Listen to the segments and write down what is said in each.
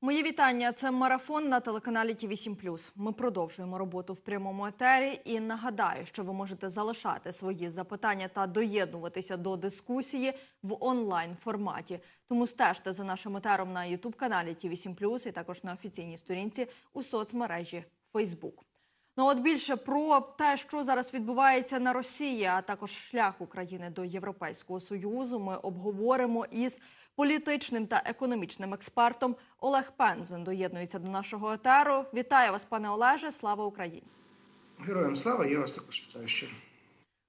Мої вітання. Це марафон на телеканалі Ті 7 Ми продовжуємо роботу в прямому етері. І нагадаю, що ви можете залишати свої запитання та доєднуватися до дискусії в онлайн форматі. Тому стежте за нашим етером на Ютуб каналі Ті 7 і також на офіційній сторінці у соцмережі Фейсбук. Ну от більше про те, що зараз відбувається на Росії, а також шлях України до Європейського союзу, ми обговоримо із політичним та економічним експертом Олег Пензен. Доєднується до нашого етеру. Вітаю вас, пане Олеже. Слава Україні! Героям слава, я вас також вітаю щиро.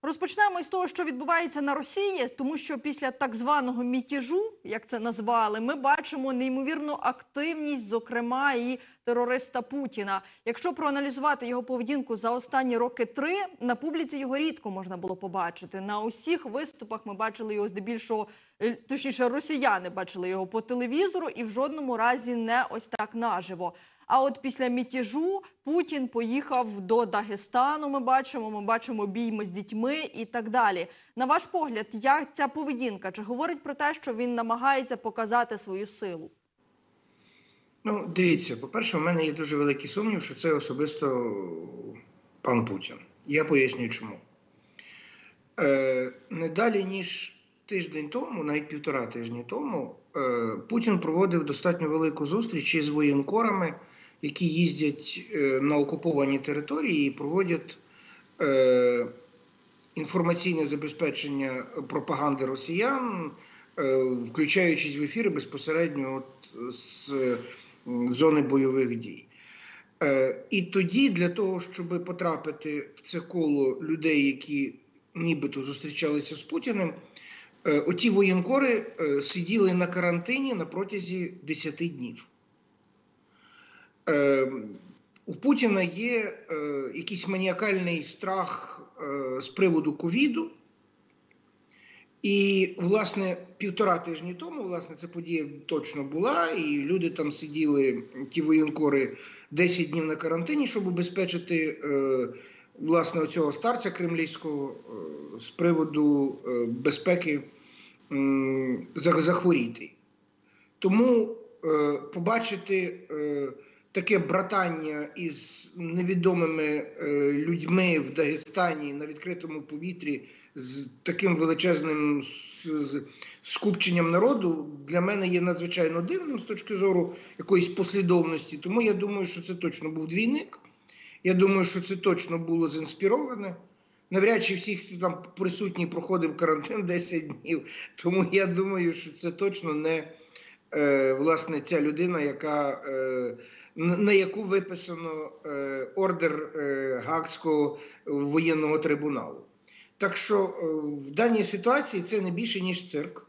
Розпочнемо із того, що відбувається на Росії, тому що після так званого мятежу, як це назвали, ми бачимо неймовірну активність, зокрема і терориста Путіна. Якщо проаналізувати його поведінку за останні роки три, на публіці його рідко можна було побачити. На усіх виступах ми бачили його здебільшого, е, точніше, росіяни бачили його по телевізору і в жодному разі не ось так наживо. А от після мятежу Путін поїхав до Дагестану. Ми бачимо, ми бачимо бійми з дітьми і так далі. На ваш погляд, як ця поведінка? Чи говорить про те, що він намагається показати свою силу? Ну, дивіться, по-перше, у мене є дуже великий сумнів, що це особисто пан Путін. Я поясню чому. Е, Не далі, ніж тиждень тому, навіть півтора тижні тому, е, Путін проводив достатньо велику зустріч із воєнкорами, які їздять е, на окуповані території і проводять е, інформаційне забезпечення пропаганди росіян, е, включаючись в ефіри безпосередньо от з зони бойових дій. І тоді, для того, щоб потрапити в це коло людей, які нібито зустрічалися з Путіним, оті воєнкори сиділи на карантині на протязі 10 днів. Е, У Путіна є е, якийсь маніакальний страх е, з приводу ковіду. І, власне, півтора тижні тому, власне, ця подія точно була, і люди там сиділи, ті воєнкори, 10 днів на карантині, щоб убезпечити е, власне оцього старця кремлівського з приводу безпеки захворіти. Тому побачити таке братання із невідомими е, людьми в Дагестані на відкритому повітрі з таким величезним скупченням народу для мене є надзвичайно дивним з точки зору якоїсь послідовності. Тому я думаю, що це точно був двійник. Я думаю, що це точно було зінспіроване. Навряд чи всі, хто там присутній, проходив карантин 10 днів. Тому я думаю, що це точно не е, власне ця людина, яка, е, на яку виписано е, ордер е, Гаагського воєнного трибуналу. Так що е, в даній ситуації це не більше, ніж цирк.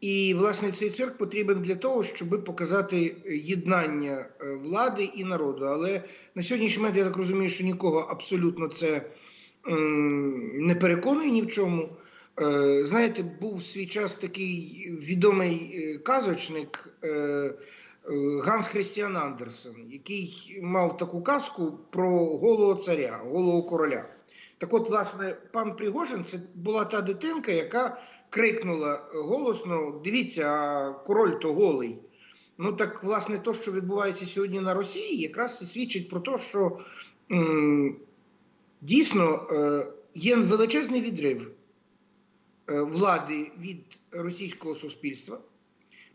І, власне, цей цирк потрібен для того, щоб показати єднання влади і народу. Але на сьогоднішній момент я так розумію, що нікого абсолютно це не переконує ні в чому. Знаєте, був в свій час такий відомий казочник Ганс Христіан Андерсен, який мав таку казку про голого царя, голого короля. Так от, власне, пан Пригожин це була та дитинка, яка крикнула голосно: дивіться, а король то голий. Ну так, власне, то, що відбувається сьогодні на Росії, якраз і свідчить про те, що м, дійсно е, є величезний відрив е, влади від російського суспільства.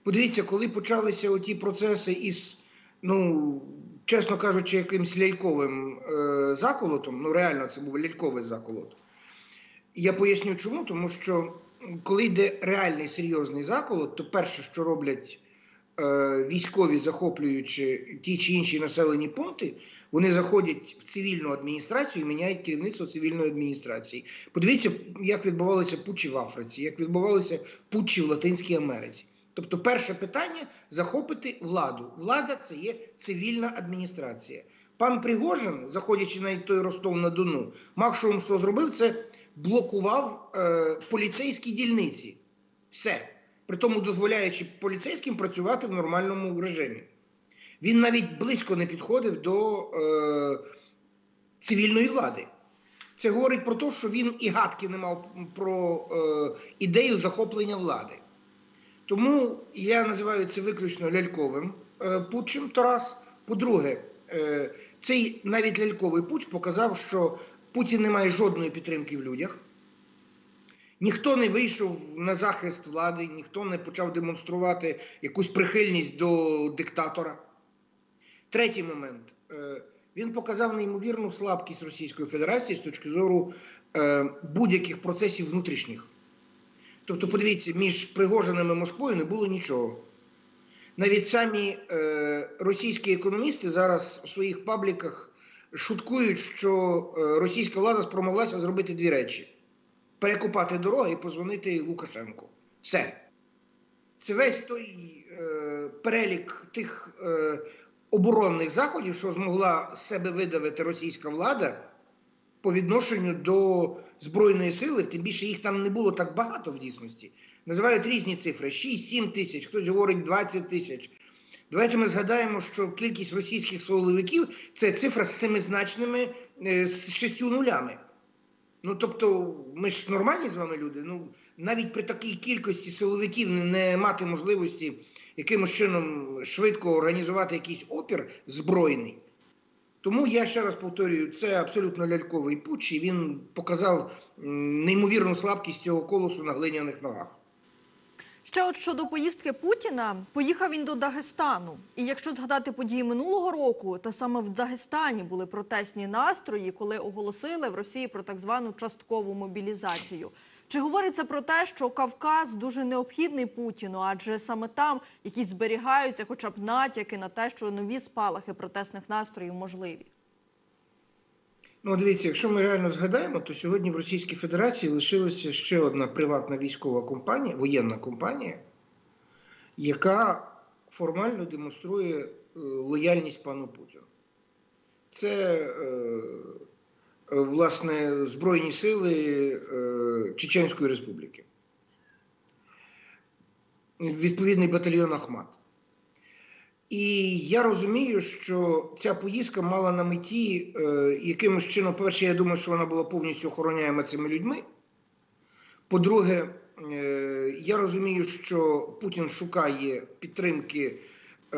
Подивіться, коли почалися оті процеси із, ну, чесно кажучи, якимсь ляльковим е, заколотом, ну реально це був ляльковий заколот. Я поясню чому, тому що коли йде реальний серйозний заколот, то перше, що роблять е, військові, захоплюючи ті чи інші населені пункти, вони заходять в цивільну адміністрацію і міняють керівництво цивільної адміністрації. Подивіться, як відбувалися путчі в Африці, як відбувалися путчі в Латинській Америці. Тобто, перше питання захопити владу. Влада це є цивільна адміністрація. Пан Пригожин, заходячи на той Ростов на Дону, максимум, що зробив, це блокував е, поліцейські дільниці. Все. При тому дозволяючи поліцейським працювати в нормальному режимі. Він навіть близько не підходив до е, цивільної влади. Це говорить про те, що він і гадки не мав про е, ідею захоплення влади. Тому я називаю це виключно ляльковим е, путчем. То раз. По-друге, е, цей навіть ляльковий путч показав, що Путін не має жодної підтримки в людях. Ніхто не вийшов на захист влади, ніхто не почав демонструвати якусь прихильність до диктатора. Третій момент. Е, Він показав неймовірну слабкість Російської Федерації з точки зору будь-яких процесів внутрішніх. Тобто, подивіться, між Пригожиним і Москвою не було нічого. Навіть самі е, російські економісти зараз в своїх пабліках шуткують, що е, російська влада спромоглася зробити дві речі: перекупати дороги і позвонити Лукашенку. Все. Це весь той е, перелік тих е, оборонних заходів, що змогла себе видавити російська влада по відношенню до Збройної сили, тим більше їх там не було так багато в дійсності. Називають різні цифри: 6-7 тисяч, хтось говорить 20 тисяч. Давайте ми згадаємо, що кількість російських силовиків це цифра з семизначними е, з шістю нулями. Ну тобто, ми ж нормальні з вами люди. Ну навіть при такій кількості силовиків не мати можливості якимось чином швидко організувати якийсь опір збройний. Тому я ще раз повторюю, це абсолютно ляльковий путч, і він показав неймовірну слабкість цього колосу на глиняних ногах. Ще от щодо поїздки Путіна, поїхав він до Дагестану. І якщо згадати події минулого року, то саме в Дагестані були протестні настрої, коли оголосили в Росії про так звану часткову мобілізацію. Чи говориться про те, що Кавказ дуже необхідний Путіну, адже саме там якісь зберігаються, хоча б натяки на те, що нові спалахи протестних настроїв можливі? Ну, дивіться, якщо ми реально згадаємо, то сьогодні в Російській Федерації лишилася ще одна приватна військова компанія, воєнна компанія, яка формально демонструє е, лояльність пану Путіну. Це, е, власне, Збройні сили е, Чеченської Республіки. Відповідний батальйон Ахмат. І я розумію, що ця поїздка мала на меті е, якимось чином, по-перше, я думаю, що вона була повністю охороняєма цими людьми. По-друге, е, я розумію, що Путін шукає підтримки е,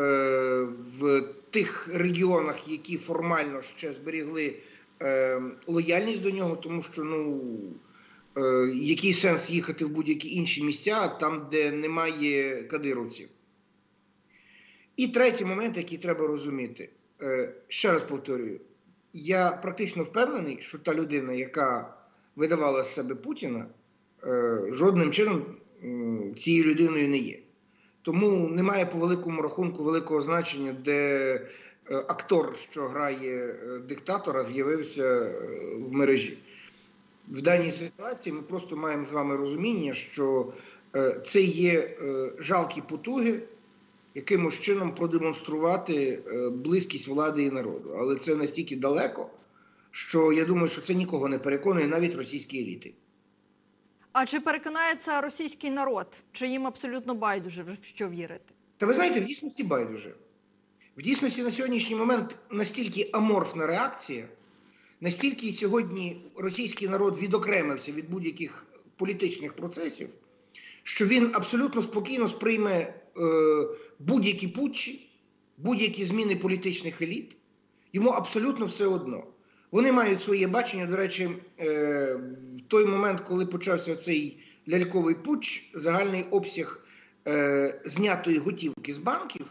в тих регіонах, які формально ще зберігли е, лояльність до нього, тому що ну. е, Який сенс їхати в будь-які інші місця, там, де немає кадировців? І третій момент, який треба розуміти, Е, ще раз повторюю, я практично впевнений, що та людина, яка видавала з себе Путіна, е, жодним чином цією людиною не є. Тому немає по великому рахунку великого значення, де актор, що грає е, диктатора, з'явився е, в мережі. В даній ситуації ми просто маємо з вами розуміння, що е, це є е, жалкі потуги якимось чином продемонструвати е, близькість влади і народу. Але це настільки далеко, що я думаю, що це нікого не переконує, навіть російські еліти. А чи переконається російський народ? Чи їм абсолютно байдуже в що вірити? Та ви знаєте, в дійсності байдуже. В дійсності на сьогоднішній момент настільки аморфна реакція, настільки сьогодні російський народ відокремився від будь-яких політичних процесів, що він абсолютно спокійно сприйме е, будь-які путчі, будь-які зміни політичних еліт. Йому абсолютно все одно. Вони мають своє бачення. До речі, е, в той момент, коли почався цей ляльковий путч, загальний обсяг е, знятої готівки з банків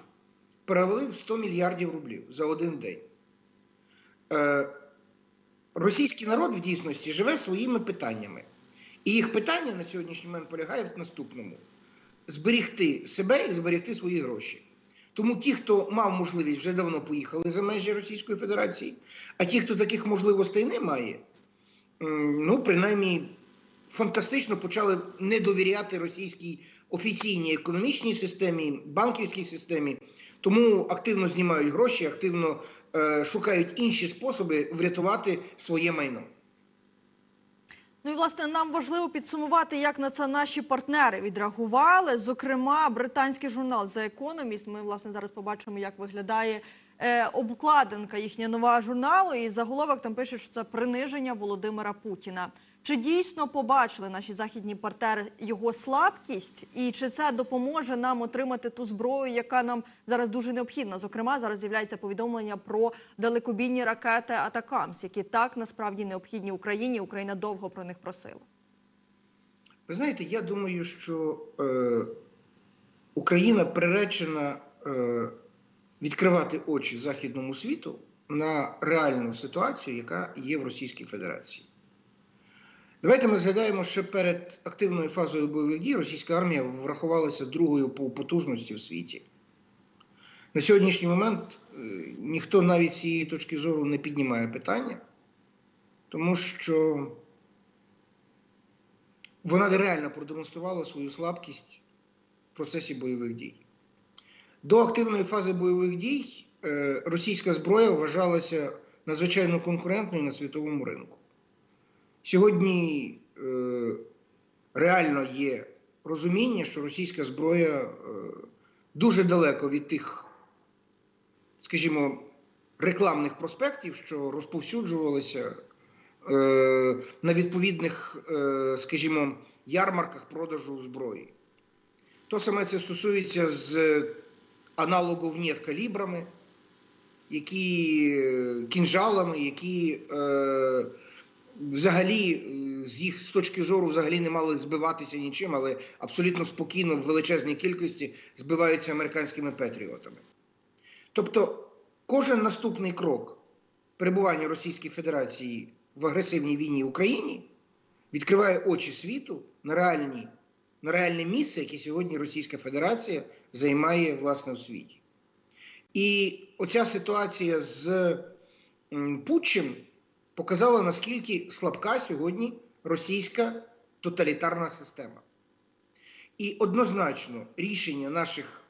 перевалив 100 мільярдів рублів за один день. Е, російський народ в дійсності живе своїми питаннями. І їх питання на сьогоднішній момент полягає в наступному: зберігти себе і зберегти свої гроші. Тому ті, хто мав можливість, вже давно поїхали за межі Російської Федерації, а ті, хто таких можливостей не має, ну, принаймні, фантастично почали не довіряти російській офіційній економічній системі, банківській системі, тому активно знімають гроші, активно е, шукають інші способи врятувати своє майно. Ну і власне нам важливо підсумувати, як на це наші партнери відреагували. Зокрема, британський журнал The Economist, Ми власне зараз побачимо, як виглядає е, обкладинка їхня нова журналу. І заголовок там пише, що це приниження Володимира Путіна. Чи дійсно побачили наші західні партнери його слабкість, і чи це допоможе нам отримати ту зброю, яка нам зараз дуже необхідна? Зокрема, зараз з'являється повідомлення про далекобійні ракети Атакамс, які так насправді необхідні Україні. Україна довго про них просила. Ви знаєте, я думаю, що е, Україна приречена е, відкривати очі західному світу на реальну ситуацію, яка є в Російській Федерації. Давайте ми згадаємо, що перед активною фазою бойових дій російська армія врахувалася другою по потужності в світі. На сьогоднішній момент е, ніхто навіть з цієї точки зору не піднімає питання, тому що вона реально продемонструвала свою слабкість в процесі бойових дій. До активної фази бойових дій е, російська зброя вважалася надзвичайно конкурентною на світовому ринку. Сьогодні е, реально є розуміння, що російська зброя е, дуже далеко від тих, скажімо, рекламних проспектів, що розповсюджувалися е, на відповідних, е, скажімо, ярмарках продажу зброї. То саме це стосується з аналогов нет калібрами, які е, кінжалами, які е, взагалі е, з їх з точки зору взагалі не мали збиватися нічим, але абсолютно спокійно в величезній кількості збиваються американськими патріотами. Тобто кожен наступний крок перебування Російської Федерації в агресивній війні в Україні відкриває очі світу на реальні, на реальне місце, яке сьогодні Російська Федерація займає власне в світі. І оця ситуація з Путчем показала, наскільки слабка сьогодні російська тоталітарна система. І однозначно рішення наших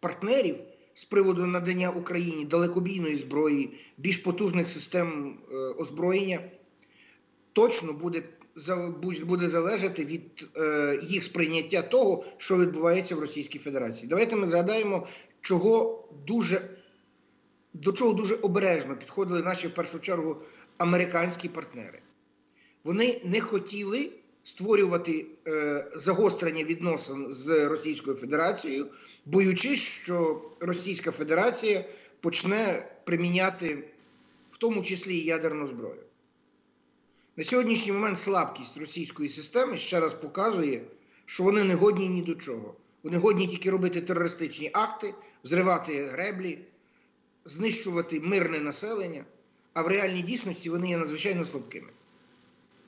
партнерів з приводу надання Україні далекобійної зброї, більш потужних систем е, озброєння точно буде, буде залежати від е, їх сприйняття того, що відбувається в Російській Федерації. Давайте ми згадаємо, чого дуже до чого дуже обережно підходили наші в першу чергу американські партнери. Вони не хотіли створювати е, загострення відносин з Російською Федерацією, боючись, що Російська Федерація почне приміняти в тому числі ядерну зброю. На сьогоднішній момент слабкість російської системи ще раз показує, що вони не годні ні до чого. Вони годні тільки робити терористичні акти, взривати греблі, знищувати мирне населення, а в реальній дійсності вони є надзвичайно слабкими.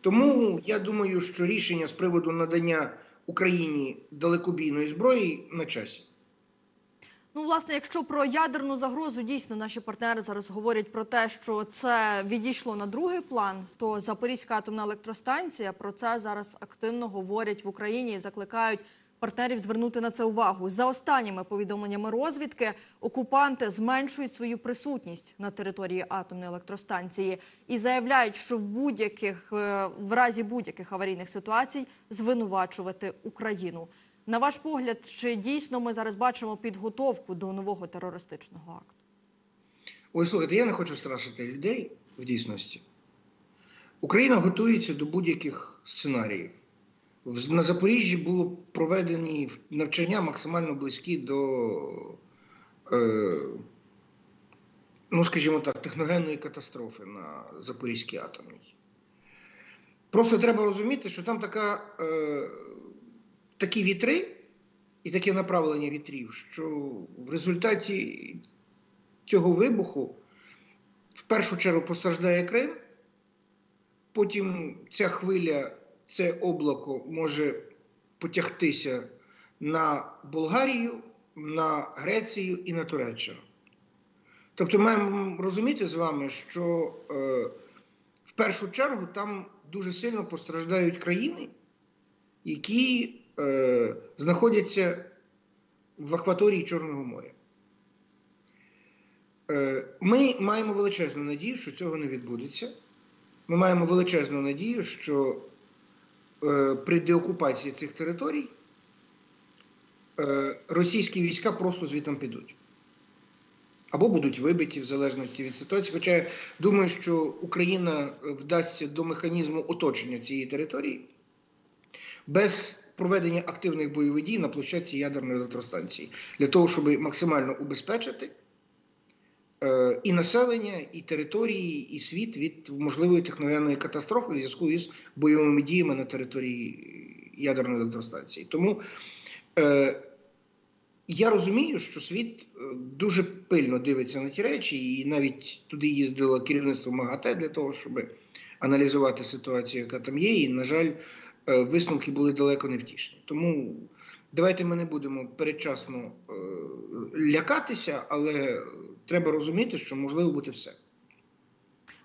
Тому я думаю, що рішення з приводу надання Україні далекобійної зброї на часі. Ну, власне, якщо про ядерну загрозу дійсно наші партнери зараз говорять про те, що це відійшло на другий план, то Запорізька атомна електростанція про це зараз активно говорять в Україні і закликають партнерів звернути на це увагу. За останніми повідомленнями розвідки, окупанти зменшують свою присутність на території атомної електростанції і заявляють, що в будь-яких е, в разі будь-яких аварійних ситуацій звинувачувати Україну. На ваш погляд, чи дійсно ми зараз бачимо підготовку до нового терористичного акту? Ой, слухайте, я не хочу страшити людей в дійсності. Україна готується до будь-яких сценаріїв. На Запоріжжі було проведені навчання максимально близькі до, е, ну, скажімо так, техногенної катастрофи на Запорізькій атомній. Просто треба розуміти, що там така, е, такі вітри і таке направлення вітрів, що в результаті цього вибуху в першу чергу постраждає Крим, потім ця хвиля, це облако може потягтися на Болгарію, на Грецію і на Туреччину. Тобто маємо розуміти з вами, що е, в першу чергу там дуже сильно постраждають країни, які е, знаходяться в акваторії Чорного моря. Е, Ми маємо величезну надію, що цього не відбудеться. Ми маємо величезну надію, що при деокупації цих територій е, російські війська просто звітом підуть. або будуть вибиті в залежності від ситуації. Хоча я думаю, що Україна вдасться до механізму оточення цієї території без проведення активних бойових дій на площадці ядерної електростанції для того, щоб максимально убезпечити е, і населення, і території, і світ від можливої техногенної катастрофи в зв'язку із бойовими діями на території ядерної електростанції. Тому е, я розумію, що світ е, дуже пильно дивиться на ті речі, і навіть туди їздило керівництво МАГАТЕ для того, щоб аналізувати ситуацію, яка там є. І, на жаль, е, висновки були далеко не втішні. Тому давайте ми не будемо передчасно е, лякатися, але треба розуміти, що можливо бути все.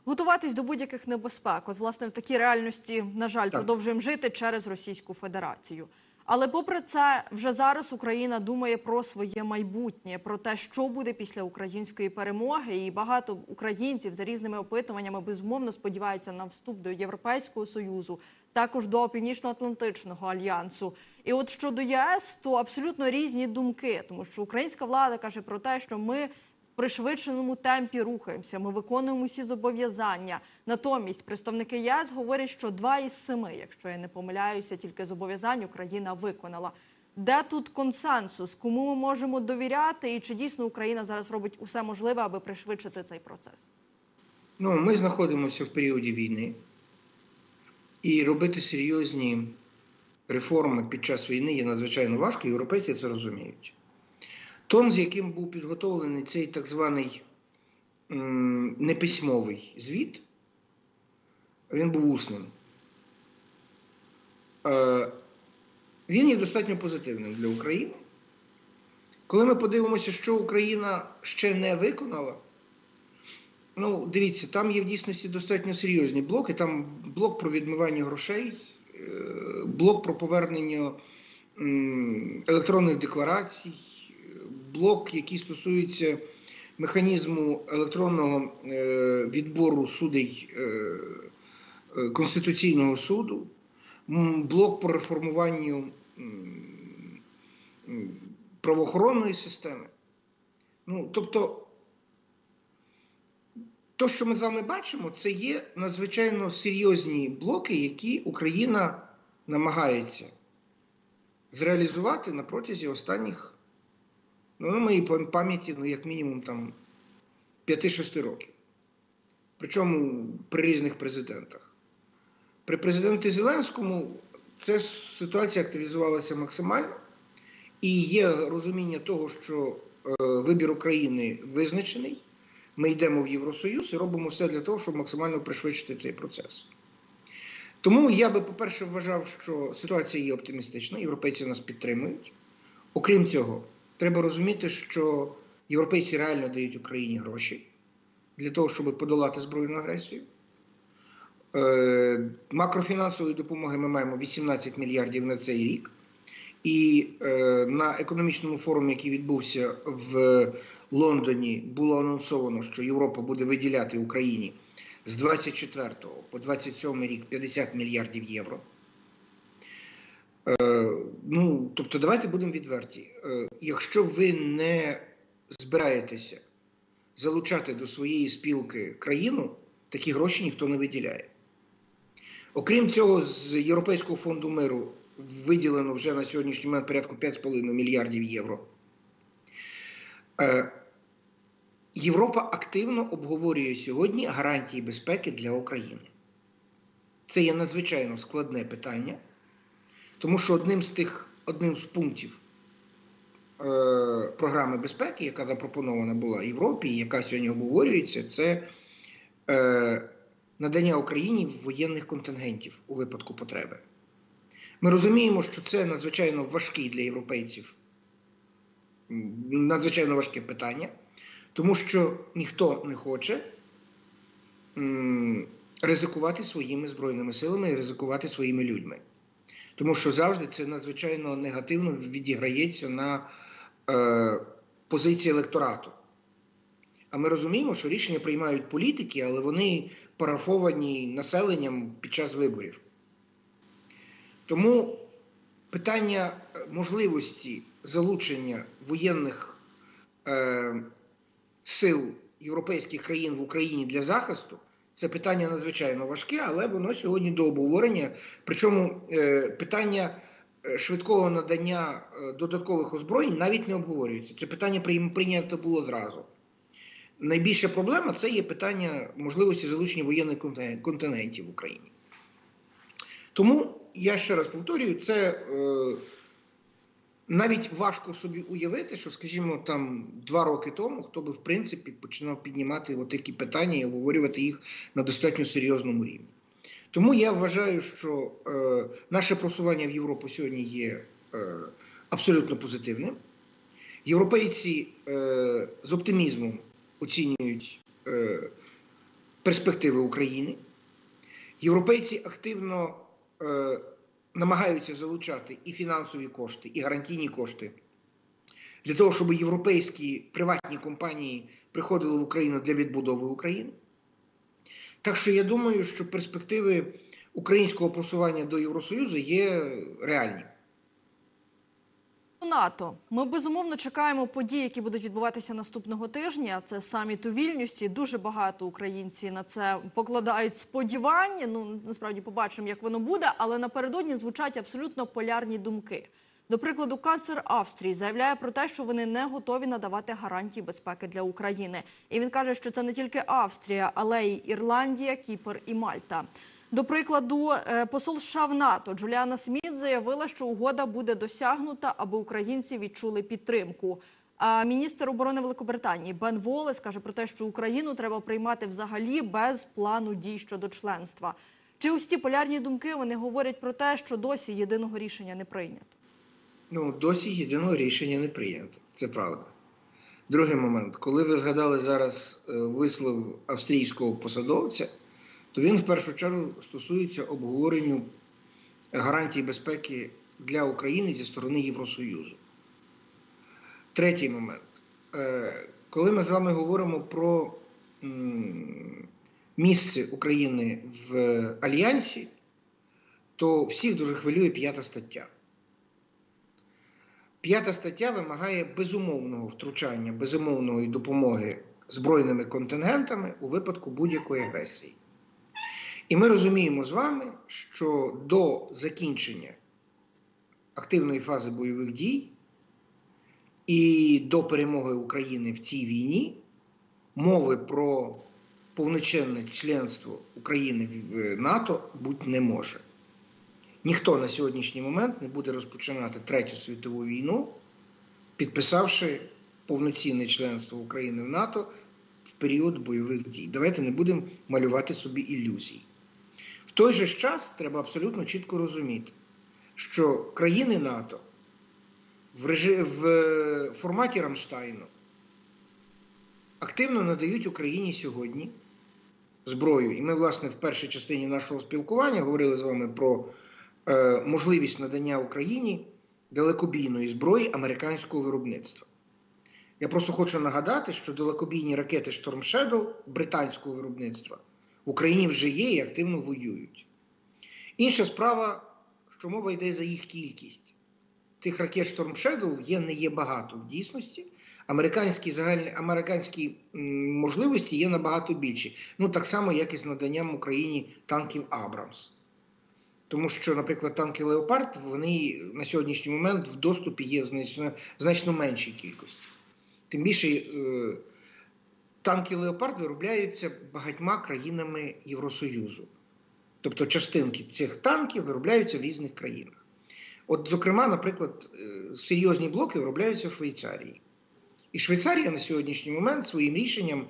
Готуватись до будь-яких небезпек. От, власне, в такій реальності, на жаль, Так. продовжуємо жити через Російську Федерацію. Але попри це, вже зараз Україна думає про своє майбутнє, про те, що буде після української перемоги. І багато українців за різними опитуваннями безумовно сподіваються на вступ до Європейського союзу, також до Північно-Атлантичного альянсу. І от щодо ЄС, то абсолютно різні думки, тому що українська влада каже про те, що ми пришвидшеному темпі рухаємося. Ми виконуємо усі зобов'язання. Натомість представники ЄС говорять, що два із семи, якщо я не помиляюся, тільки зобов'язань Україна виконала. Де тут консенсус? Кому ми можемо довіряти? І чи дійсно Україна зараз робить усе можливе, аби пришвидшити цей процес? Ну, ми знаходимося в періоді війни, і робити серйозні реформи під час війни є надзвичайно важко, європейці це розуміють. Тон, з яким був підготовлений цей так званий неписьмовий звіт, він був усним. Е, він є достатньо позитивним для України. Коли ми подивимося, що Україна ще не виконала, Ну, дивіться, там є в дійсності достатньо серйозні блоки. Там блок про відмивання грошей, е, блок про повернення електронних декларацій, блок, який стосується механізму електронного е, відбору судей е, е, Конституційного суду, блок по реформуванню правоохоронної системи. Ну, тобто. То, що ми з вами бачимо, це є надзвичайно серйозні блоки, які Україна намагається зреалізувати на протязі останніх, ну, на моїй пам'яті, ну, як мінімум, там 5-6 років. Причому при різних президентах. При президенті Зеленському ця ситуація активізувалася максимально, і є розуміння того, що е, вибір України визначений. Ми йдемо в Євросоюз і робимо все для того, щоб максимально пришвидшити цей процес. Тому я би, по-перше, вважав, що ситуація є оптимістична, європейці нас підтримують. Окрім цього, треба розуміти, що європейці реально дають Україні гроші для того, щоб подолати збройну агресію. Е, макрофінансової допомоги ми маємо 18 мільярдів на цей рік. І е, на економічному форумі, який відбувся в Лондоні, було анонсовано, що Європа буде виділяти Україні з 24 по 27 рік 50 мільярдів євро. Е, ну, тобто, давайте будемо відверті. Е, якщо ви не збираєтеся залучати до своєї спілки країну, такі гроші ніхто не виділяє. Окрім цього, з Європейського фонду миру виділено вже на сьогоднішній момент порядку 5,5 мільярдів євро. Е, Європа активно обговорює сьогодні гарантії безпеки для України. Це є надзвичайно складне питання, тому що одним з тих, одним з пунктів е, програми безпеки, яка запропонована була Європі, і яка сьогодні обговорюється, це е, надання Україні воєнних контингентів у випадку потреби. Ми розуміємо, що це надзвичайно важкий для європейців, надзвичайно важке питання, тому що ніхто не хоче ризикувати своїми збройними силами і ризикувати своїми людьми. Тому що завжди це надзвичайно негативно відіграється на е, позиції електорату. А ми розуміємо, що рішення приймають політики, але вони парафовані населенням під час виборів. Тому питання е, можливості залучення воєнних е, сил європейських країн в Україні для захисту. Це питання надзвичайно важке, але воно сьогодні до обговорення. Причому е, питання е, швидкого надання е, додаткових озброєнь навіть не обговорюється. Це питання прийнято було зразу. Найбільша проблема це є питання можливості залучення воєнних континентів в Україні. Тому я ще раз повторюю, це навіть важко собі уявити, що, скажімо, там два роки тому хто би в принципі починав піднімати такі питання і обговорювати їх на достатньо серйозному рівні. Тому я вважаю, що е, наше просування в Європу сьогодні є е, абсолютно позитивним. Європейці е, з оптимізмом оцінюють е, перспективи України. Європейці активно е, намагаються залучати і фінансові кошти, і гарантійні кошти для того, щоб європейські приватні компанії приходили в Україну для відбудови України. Так що я думаю, що перспективи українського просування до Євросоюзу є реальні. НАТО. Ми безумовно чекаємо подій, які будуть відбуватися наступного тижня. Це саміт у Вільнюсі. Дуже багато українці на це покладають сподівання. Ну насправді побачимо, як воно буде. Але напередодні звучать абсолютно полярні думки. До прикладу, канцлер Австрії заявляє про те, що вони не готові надавати гарантії безпеки для України. І він каже, що це не тільки Австрія, але й Ірландія, Кіпр і Мальта. До прикладу, е, посол США в НАТО Джуліана Сміт заявила, що угода буде досягнута, аби українці відчули підтримку. А міністр оборони Великобританії Бен Волес каже про те, що Україну треба приймати взагалі без плану дій щодо членства. Чи ці полярні думки вони говорять про те, що досі єдиного рішення не прийнято? Ну, досі єдиного рішення не прийнято. Це правда. Другий момент, коли ви згадали зараз е, вислов австрійського посадовця, то він в першу чергу стосується обговоренню гарантій безпеки для України зі сторони Євросоюзу. Третій момент. Е, Коли ми з вами говоримо про місце України в Альянсі, то всіх дуже хвилює п'ята стаття. П'ята стаття вимагає безумовного втручання, безумовної допомоги збройними контингентами у випадку будь-якої агресії. І ми розуміємо з вами, що до закінчення активної фази бойових дій і до перемоги України в цій війні мови про повноцінне членство України в НАТО бути не може. Ніхто на сьогоднішній момент не буде розпочинати Третю світову війну, підписавши повноцінне членство України в НАТО в період бойових дій. Давайте не будемо малювати собі ілюзій. Той же час треба абсолютно чітко розуміти, що країни НАТО в, режи... в е, форматі Рамштайну активно надають Україні сьогодні зброю. І ми, власне, в першій частині нашого спілкування говорили з вами про е, можливість надання Україні далекобійної зброї американського виробництва. Я просто хочу нагадати, що далекобійні ракети Storm Shadow британського виробництва Україні вже є і активно воюють. Інша справа, що мова йде за їх кількість. Тих ракет Storm Shadow є не є багато в дійсності. Американські загальні американські можливості є набагато більші. Ну так само, як і з наданням Україні танків Абрамс. Тому що, наприклад, танки Леопард вони на сьогоднішній момент в доступі є в значно, значно меншій кількості. Тим більше е, танки Леопард виробляються багатьма країнами Євросоюзу. Тобто частинки цих танків виробляються в різних країнах. От, зокрема, наприклад, е, серйозні блоки виробляються в Швейцарії. І Швейцарія на сьогоднішній момент своїм рішенням,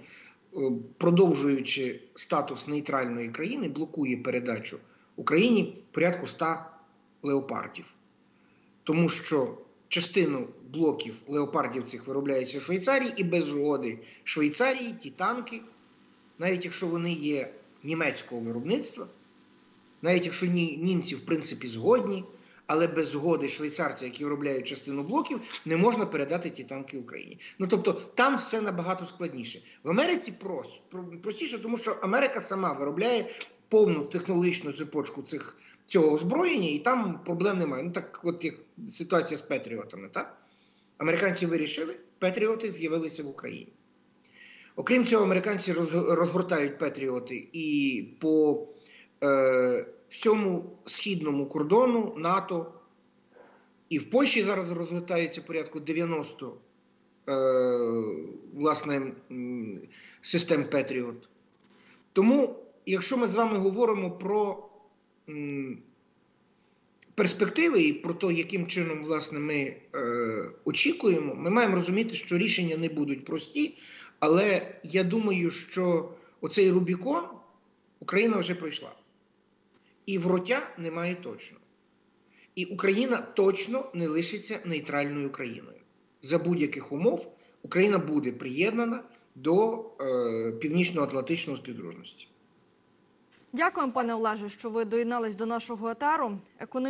е, продовжуючи статус нейтральної країни, блокує передачу Україні порядку 100 леопардів. Тому що частину блоків леопардів цих виробляється в Швейцарії, і без згоди Швейцарії ті танки, навіть якщо вони є німецького виробництва, навіть якщо ні, німці в принципі згодні, але без згоди швейцарців, які виробляють частину блоків, не можна передати ті танки Україні. Ну тобто там все набагато складніше. В Америці просто простіше, тому що Америка сама виробляє повну технологічну цепочку цих цього озброєння, і там проблем немає. Ну так, от як ситуація з Петріотами, так? Американці вирішили, Петріоти з'явилися в Україні. Окрім цього, американці розгортають Петріоти і по е, всьому східному кордону НАТО, і в Польщі зараз розгортається порядку 90 е, власне, систем Петріот. Тому, якщо ми з вами говоримо про перспективи і про те, яким чином власне, ми е, очікуємо, ми маємо розуміти, що рішення не будуть прості, але я думаю, що оцей Рубікон Україна вже пройшла. І вроття немає точно. І Україна точно не лишиться нейтральною країною. За будь-яких умов Україна буде приєднана до е, Північно-Атлантичного співдружності. Дякуємо, пане Олеже, що ви доєднались до нашого етару.